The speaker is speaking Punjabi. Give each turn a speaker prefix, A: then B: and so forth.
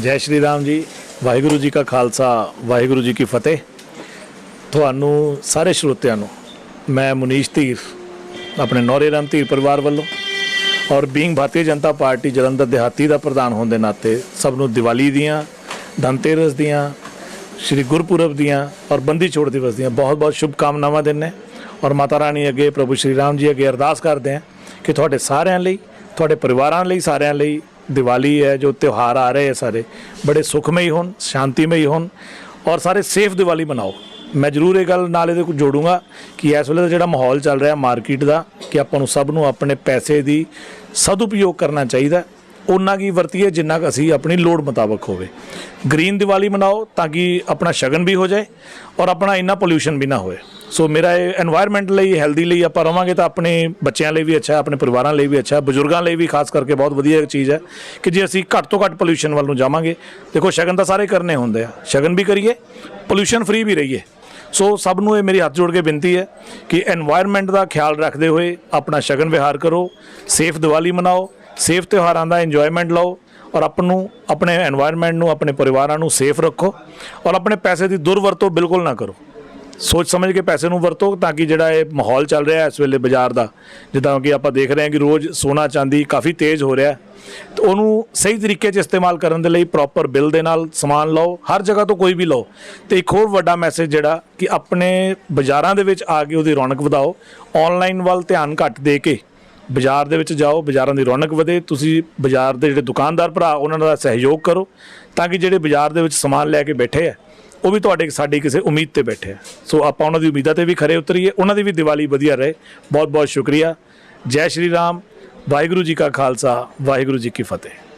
A: ਜੈ ਸ਼੍ਰੀ ਰਾਮ ਜੀ, ਵਾਹਿਗੁਰੂ ਜੀ ਕਾ ਖਾਲਸਾ, ਵਾਹਿਗੁਰੂ ਜੀ ਕੀ ਫਤਿਹ। ਤੁਹਾਨੂੰ ਸਾਰੇ ਸਰੋਤਿਆਂ ਨੂੰ ਮੈਂ ਮੁਨੀਸ਼ ਧੀਰ, ਆਪਣੇ ਨੌਰੇ ਰਾਮ ਧੀਰ ਪਰਿਵਾਰ ਵੱਲੋਂ ਔਰ ਬੀਇੰਗ ਭਾਰਤੀ ਜਨਤਾ ਪਾਰਟੀ ਜਲੰਧਰ ਦਿਹਾਤੀ ਦਾ ਪ੍ਰਧਾਨ ਹੋਣ ਦੇ ਨਾਤੇ ਸਭ ਨੂੰ ਦੀਵਾਲੀ ਦੀਆਂ, ਧਨਤੇਰਸ ਦੀਆਂ, ਸ਼੍ਰੀ ਗੁਰਪੁਰਬ ਦੀਆਂ ਔਰ ਬੰਦੀ ਛੋੜ ਦਿਵਸ ਦੀਆਂ ਬਹੁਤ ਬਹੁਤ ਸ਼ੁਭ ਕਾਮਨਾਵਾਂ ਦਿੰਨੇ ਔਰ ਮਾਤਾ ਰਾਣੀ ਅੱਗੇ, ਪ੍ਰਭੂ ਸ਼੍ਰੀ ਰਾਮ ਜੀ ਅੱਗੇ ਅਰਦਾਸ ਕਰਦੇ ਹਾਂ ਕਿ ਤੁਹਾਡੇ ਸਾਰਿਆਂ ਲਈ, ਤੁਹਾਡੇ ਪਰਿਵਾਰਾਂ ਲਈ ਸਾਰਿਆਂ ਲਈ ਦੀਵਾਲੀ ਹੈ ਜੋ ਤਿਉਹਾਰ ਆ ਰਹੇ ਹੈ ਸਾਰੇ ਬੜੇ ਸੁਖਮਈ ਹੋਣ ਸ਼ਾਂਤੀਮਈ ਹੋਣ ਔਰ ਸਾਰੇ ਸੇਫ ਦੀਵਾਲੀ ਮਨਾਓ ਮੈਂ ਜ਼ਰੂਰ ਇਹ ਗੱਲ ਨਾਲ ਇਹਦੇ ਕੁਝ ਜੋੜੂੰਗਾ ਕਿ ਇਸ ਵੇਲੇ ਦਾ ਜਿਹੜਾ ਮਾਹੌਲ ਚੱਲ ਰਿਹਾ ਮਾਰਕੀਟ ਦਾ ਕਿ ਆਪਾਂ ਨੂੰ ਸਭ ਨੂੰ ਆਪਣੇ ਪੈਸੇ ਦੀ ਸਦਉਪਯੋਗ ਕਰਨਾ ਚਾਹੀਦਾ ਉਹਨਾਂ ਕੀ ਵਰਤੀਏ ਜਿੰਨਾ ਕੁ ਅਸੀਂ ਆਪਣੀ ਲੋੜ ਮੁਤਾਬਕ ਹੋਵੇ ਗ੍ਰੀਨ ਦੀਵਾਲੀ ਮਨਾਓ ਤਾਂ ਕਿ ਆਪਣਾ ਸ਼ਗਨ ਵੀ ਹੋ ਜਾਏ ਔਰ ਆਪਣਾ ਇੰਨਾ ਪੋਲੂਸ਼ਨ ਵੀ ਨਾ ਹੋਵੇ ਸੋ ਮੇਰਾ ਇਹ এনवायरमेंट ਲਈ ਹੈਲਦੀ ਲਈ ਆਪਾਂ ਰਵਾਂਗੇ ਤਾਂ ਆਪਣੇ ਬੱਚਿਆਂ ਲਈ ਵੀ ਅੱਛਾ, ਆਪਣੇ ਪਰਿਵਾਰਾਂ ਲਈ ਵੀ ਅੱਛਾ, ਬਜ਼ੁਰਗਾਂ ਲਈ ਵੀ ਖਾਸ ਕਰਕੇ ਬਹੁਤ ਵਧੀਆ ਚੀਜ਼ ਹੈ ਕਿ ਜੇ ਅਸੀਂ ਘੱਟ ਤੋਂ ਘੱਟ ਪੋਲੂਸ਼ਨ ਵੱਲ ਨੂੰ ਜਾਵਾਂਗੇ। ਦੇਖੋ, ਸ਼ਗਨ ਤਾਂ ਸਾਰੇ ਕਰਨੇ ਹੁੰਦੇ ਆ। ਸ਼ਗਨ ਵੀ ਕਰੀਏ ਪੋਲੂਸ਼ਨ ਫਰੀ ਵੀ ਰਹੀਏ। ਸੋ ਸਭ ਨੂੰ ਇਹ ਮੇਰੀ ਹੱਥ ਜੋੜ ਕੇ ਬੇਨਤੀ ਹੈ ਕਿ এনवायरमेंट ਦਾ ਖਿਆਲ ਰੱਖਦੇ ਹੋਏ ਆਪਣਾ ਸ਼ਗਨ ਵਿਹਾਰ ਕਰੋ ਸੇਫ ਦੀਵਾਲੀ ਮਨਾਓ ਸੇਫ ਤਿਉਹਾਰਾਂ ਦਾ ਇੰਜੋਏਮੈਂਟ ਲਓ ਔਰ ਆਪ ਨੂੰ, ਆਪਣੇ এনवायरमेंट ਨੂੰ, ਆਪਣੇ ਪਰਿਵਾਰਾਂ ਨੂੰ ਸੇਫ ਰੱਖੋ ਔਰ ਆਪਣੇ ਪੈਸੇ ਦੀ ਦੁਰਵਰਤੋਂ ਬਿਲਕੁਲ ਨਾ ਕਰੋ। ਸੋਚ ਸਮਝ ਕੇ ਪੈਸੇ ਨੂੰ ਵਰਤੋ ਤਾਂ ਕਿ ਜਿਹੜਾ ਇਹ ਮਾਹੌਲ ਚੱਲ ਰਿਹਾ ਇਸ ਵੇਲੇ ਬਾਜ਼ਾਰ ਦਾ, ਜਿੱਦਾਂ ਕਿ ਆਪਾਂ ਦੇਖ ਰਹੇ ਹਾਂ ਕਿ ਰੋਜ਼ ਸੋਨਾ ਚਾਂਦੀ ਕਾਫੀ ਤੇਜ਼ ਹੋ ਰਿਹਾ ਹੈ। ਤੇ ਉਹਨੂੰ ਸਹੀ ਤਰੀਕੇ 'ਚ ਇਸਤੇਮਾਲ ਕਰਨ ਦੇ ਲਈ ਪ੍ਰੋਪਰ ਬਿੱਲ ਦੇ ਨਾਲ ਸਮਾਨ ਲਓ, ਹਰ ਜਗ੍ਹਾ ਤੋਂ ਕੋਈ ਵੀ ਲਓ। ਤੇ ਇੱਕ ਹੋਰ ਵੱਡਾ ਮੈਸੇਜ ਜਿਹੜਾ ਕਿ ਆਪਣੇ ਬਾਜ਼ਾਰਾਂ ਦੇ ਵਿੱਚ ਆ ਕੇ ਉਹਦੀ ਰੌਣਕ ਵਧਾਓ ਆਨਲਾਈਨ ਵੱਲ ਧਿਆਨ ਘੱਟ ਦੇ ਕੇ ਬਾਜ਼ਾਰ ਦੇ ਵਿੱਚ ਜਾਓ, ਬਾਜ਼ਾਰਾਂ ਦੀ ਰੌਣਕ ਵਧੇ, ਤੁਸੀਂ ਬਾਜ਼ਾਰ ਦੇ ਜਿਹੜੇ ਦੁਕਾਨਦਾਰ ਭਰਾ, ਉਹਨਾਂ ਦਾ ਸਹਿਯੋਗ ਕਰੋ, ਤਾਂ ਕਿ ਜਿਹੜੇ ਬਾਜ਼ਾਰ ਦੇ ਵਿੱਚ ਸਮਾਨ ਲੈ ਕੇ ਬੈਠੇ ਆ ਉਹ ਵੀ ਤੁਹਾਡੇ ਸਾਡੀ ਕਿਸੇ ਉਮੀਦ ਤੇ ਬੈਠੇ ਆ। ਸੋ ਆਪਾਂ ਉਹਨਾਂ ਦੀ ਉਮੀਦਾਂ ਤੇ ਵੀ ਖਰੇ ਉਤਰੀਏ, ਉਹਨਾਂ ਦੀ ਵੀ ਦੀਵਾਲੀ ਵਧੀਆ ਰਹੇ। ਬਹੁਤ ਬਹੁਤ ਸ਼ੁਕਰੀਆ। ਜੈ ਸ਼੍ਰੀ ਰਾਮ। ਵਾਹਿਗੁਰੂ ਜੀ ਕਾ ਖਾਲਸਾ, ਵਾਹਿਗੁਰੂ ਜੀ ਕੀ ਫਤਿਹ।